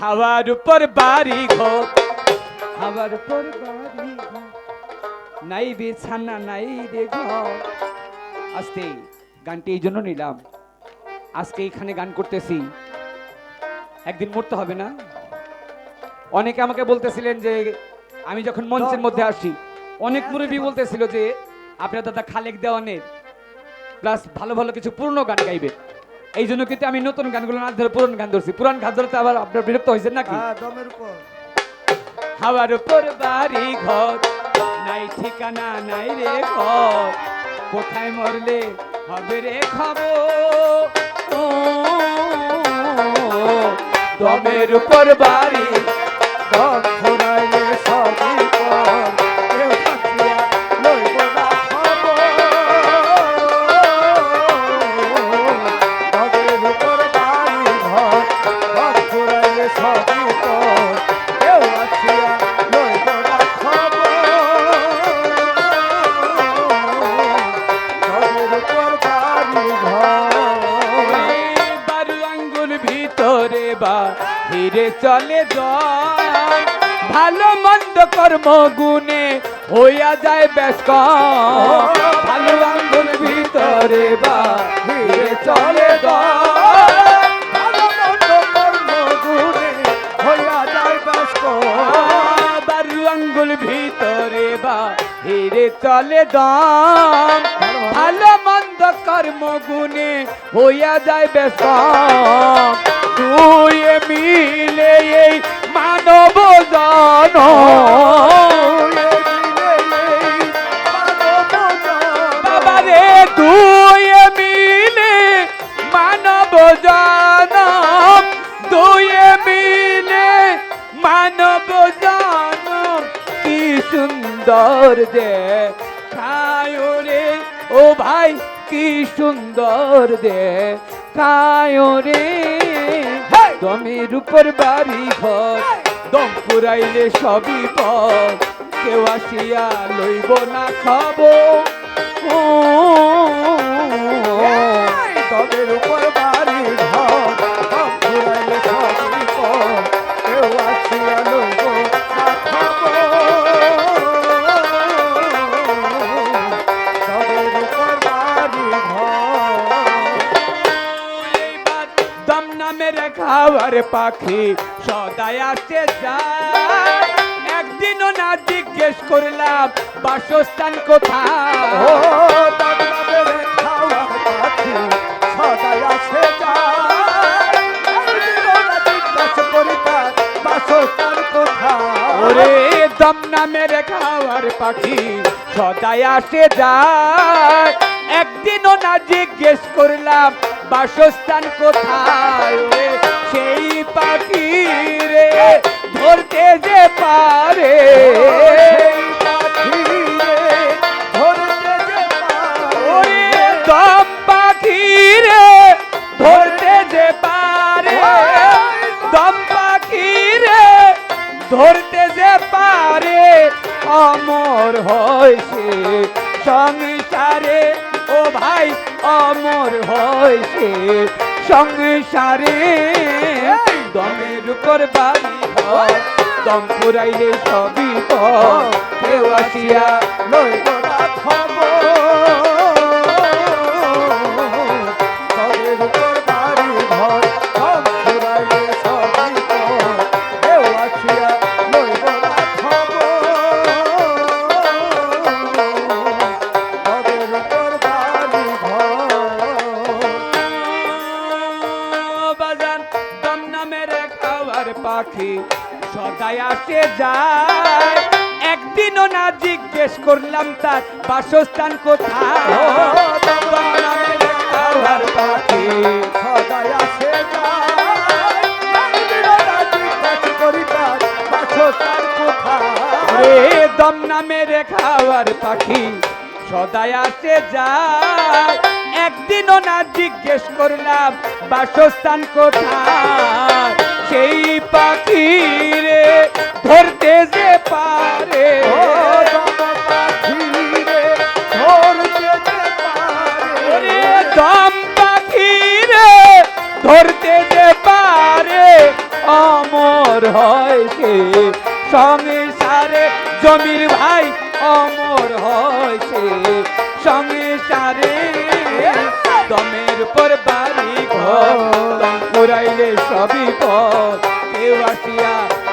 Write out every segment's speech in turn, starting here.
হাওয়ার উপর বাড়ি ঘর হাওয়ার উপর বাড়ি ঘর নাই বিছানা, নাই রে ঘর আজকে গানটি এই জন্য নিলাম। আজকে এখানে গান করতেছি। একদিন মরতে হবে না। অনেকে আমাকে বলতেছিলেন যে, আমি যখন মঞ্চের মধ্যে আসি, অনেক মুরব্বী বলতেছিল যে, আপনার দাদা খালেক দেওয়ানের প্লাস ভালো ভালো কিছু পুরনো গান গাইবে। এই জন্য কিন্তু আমি নতুন গানগুলো না ধরে পুরনো গান ধরছি। পুরান গান ধরতে আবার আপনার বিরক্ত হয়েছেন নাকি? হ্যাঁ দমের উপর। হাওয়ার উপর বাড়ি ঘর নাই ঠিকানা নাই রে ঘর কোথায় মরলে হবে রে খবর? ও, দমের উপর বাড়ি দম বারু ভিতরে বা হিরে চলে যায় ভালো মন্দ কর্ম গুণে হইয়া যায় ব্যস্ত। ভালো আঙ্গুল ভিতরে বা হিরে চলে আঙ্গুল ভিতরে বা হিরে চলে দাম কর্ম হইয়া যায় ব্যস্ত। তুই মিলে এই মানব জন মিলে মানব জন তুই মিলে মানব কি সুন্দর দে খায় রে ও ভাই কি সুন্দর দে খায় রে দমের উপর বাড়ি ঘর দম পুরাইলে সবই পথ। কেউ আসিয়া লইব না খাব ও পাখি সদায় আসে যায়। একদিনও না জিজ্ঞেস করলাম বাসস্থান কোথায়? তবে খাওয়ার পাখি সদাই আসে যায়। একদিনও না জিজ্ঞাসা করি বাসস্থান কোথায়? ওরে দম নামের খাওয়ার পাখি সদায় আসে যায়। একদিনও না জিজ্ঞেস করলাম বাসস্থান কোথায়? সেই পাখি রে, ধরতে যে পারে। ধরতে যে পারে। অমর হয়েছে সংসারে ও ভাই অমর হয়েছে সংসারে দমের উপর বাড়ি দম পুরাইলে সবই কেউ আসিয়া বাজান একদিনও না জিজ্ঞেস করলাম তার বাসস্থান কোথায়। দম নামের খাওয়ার পাখি সদাই আসে দম খাওয়ার পাখি যায়। একদিনও না জিজ্ঞেস করলাম বাসস্থান কোথায়। সেই পাখি রে ধরতে যে পারে। ও রে, ধরতে যে পারে। দম পাখি ধরতে যে পারে। অমর হয় সে সংসারে জমির ভাই অমর হয় সে সংসারে দমের পর বাড়ি ঘর। দম পুরাইলে সবই পথ কেউ আসিয়া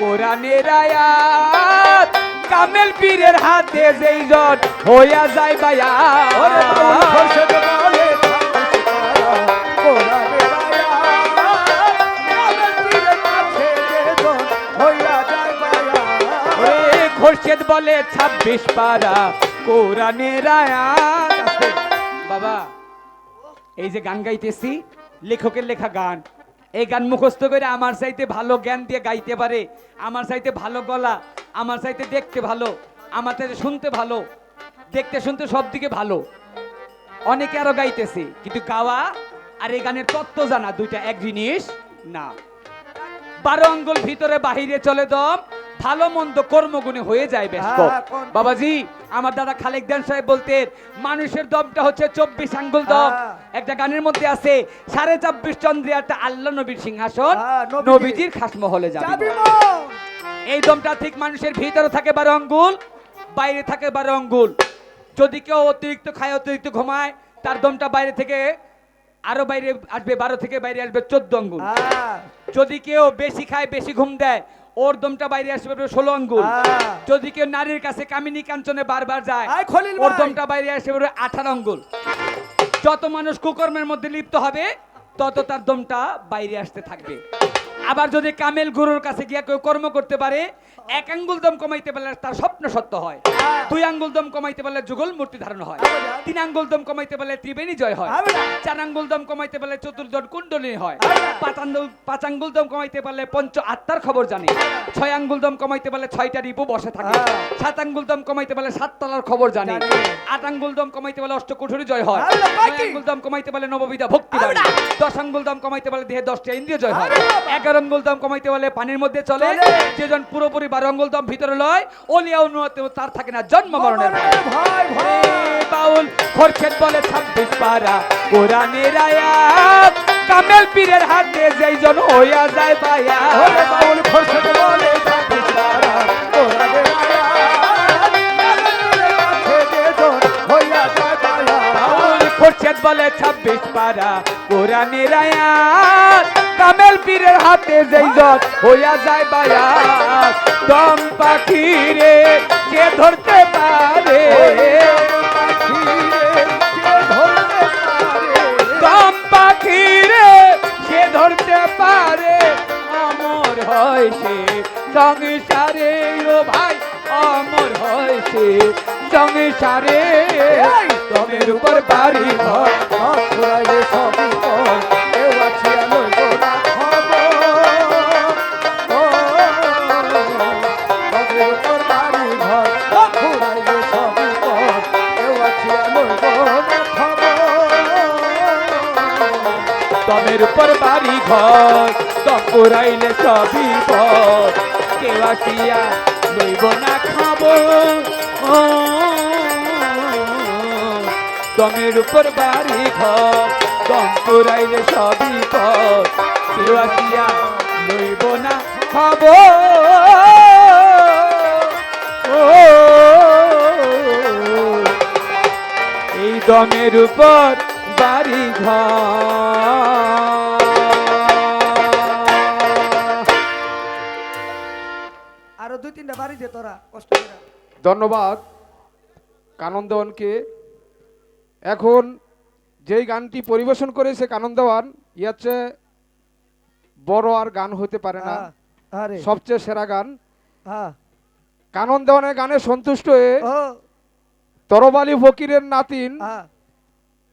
কোরআনের আয়াত। কামেল পীরের হাতে যেই জন হইয়া যায় বায়া খোরশেদ বলে ছাব্বিশ পারা কোরআনের আয়াত। বাবা এই যে গান গাইতেছি লেখকের লেখা গান। এই গান মুখস্থ করে আমার চাইতে ভালো জ্ঞান দিয়ে গাইতে পারে। আমার চাইতে ভালো গলা, আমার চাইতে দেখতে ভালো, আমার চাইতে শুনতে ভালো, দেখতে শুনতে সব দিকে ভালো। অনেকে আরও গাইতেছে, কিন্তু গাওয়া আর এই গানের তত্ত্ব জানা দুইটা, এক জিনিস না। বারো অঙ্গল ভিতরে, বাহিরে চলে দম ভালো মন্দ কর্মগুণে হয়ে যায় ব্যস্ত হ্যাঁ, বাবাজি আমার দাদা খালেক দেন সাহেব বলতেন মানুষের দমটা হচ্ছে চব্বিশ আঙ্গুল দম। হ্যাঁ। একটা গানের মধ্যে আছে সাড়ে চব্বিশ চন্দ্রিয়াটা আল্লাহ নবীর সিংহাসন হ্যাঁ, নবীজির। খাসমহলে যাবে। এই দমটা ঠিক মানুষের ভিতরে থাকে বারো আঙ্গুল বাইরে থাকে বারো আঙ্গুল। যদি কেউ অতিরিক্ত খায় অতিরিক্ত ঘুমায় তার দমটা বাইরে থেকে আরও বাইরে আসবে বারো থেকে বাইরে আসবে চোদ্দ আঙ্গুল। যদি কেউ বেশি খায় বেশি ঘুম দেয় ওর দমটা বাইরে আসবে ষোলো আঙ্গুল হ্যাঁ। যদি কেউ নারীর কাছে কামিনী কাঞ্চনে বারবার যায় ওর দমটা বাইরে আসবে আঠারো আঙ্গুল যত মানুষ কুকর্মের মধ্যে লিপ্ত হবে তত তার দমটা বাইরে আসতে থাকবে আবার যদি কামেল গুরুর কাছে গিয়া কেউ কর্ম করতে পারে এক আঙ্গুল দম কমাইতে পারলে তার স্বপ্ন সত্য হ্যাঁ। দুই আঙ্গুল দম কমাইতে পারলে যুগল মূর্তি ধারণ হয়। তিন আঙ্গুল দম কমাইতে পারলে ত্রিবেণী জয় হয় চার আঙ্গুল দম কমাইতে পারলে চতুর্দশ কুণ্ডলী হয় পাঁচ আঙ্গুল পাঁচ আঙ্গুল দম কমাইতে পারলে পঞ্চ আত্মার খবর জানে ছয় আঙ্গুল দম কমাইতে পারলে ছয়টা রিপু বসে থাকে হ্যাঁ। সাত আঙ্গুল দম কমাইতে পারলে সাত তলার খবর জানে। আট আঙ্গুল দম কমাইতে পারলে অষ্টকুঠুরি জয় হয় নয় আঙ্গুল দম কমাইতে পারলে নববিধা ভক্তি বাড়ে দশ আঙ্গুল দম কমাইতে পারলে দেহে দশটা ইন্দ্রিয় জয় হয় এগারো আঙ্গুল দম কমাইতে পারলে পানির মধ্যে চলে। যেজন পুরোপুরি বারো আঙ্গুল দম ভিতরে লয় উন্নতে তার থাকে না জন্ম মরণের ভয়। ভাই ভাই এ বাউল খরচেদ বলে ছাব্বিশ পারা কোরআনের আয়াত। কামেল পীরের হাতে যেই জন হইয়া যায় পায়া। বাউল খোরশেদ বলে ছাব্বিশ পারা। বাউল খরচেদ বলে ছাব্বিশ পারা কোরআনের আয়াত। কামেল পীরের হাতে যেই জন হইয়া যায় পায়া। দম পাখি রে সে ধরতে পারে? দম পাখি রে সে ধরতে পারে? অমর হয় সে সংসারে ও ভাই অমর হয় সে সংসারে তমের উপর বাড়ি ঘর। তম পুরাইলে সবই কেউ আসিয়া লইব না খাব ও, তমের উপর বাড়ি ঘর তম পুরাইলে সবই আসিয়া লইব না খাব এই দমের উপর বাড়ি ঘর। ধন্যবাদ কানন দেওয়ানকে এখন যেই গানটি পরিবেশন করেছে কানন দেওয়ান ইয়াচ্ছে বড় আর গান হতে পারে না। সবচেয়ে সেরা গান। কানন দেওয়ানের গানে সন্তুষ্ট হয়ে তরবালি ফকিরের নাতিন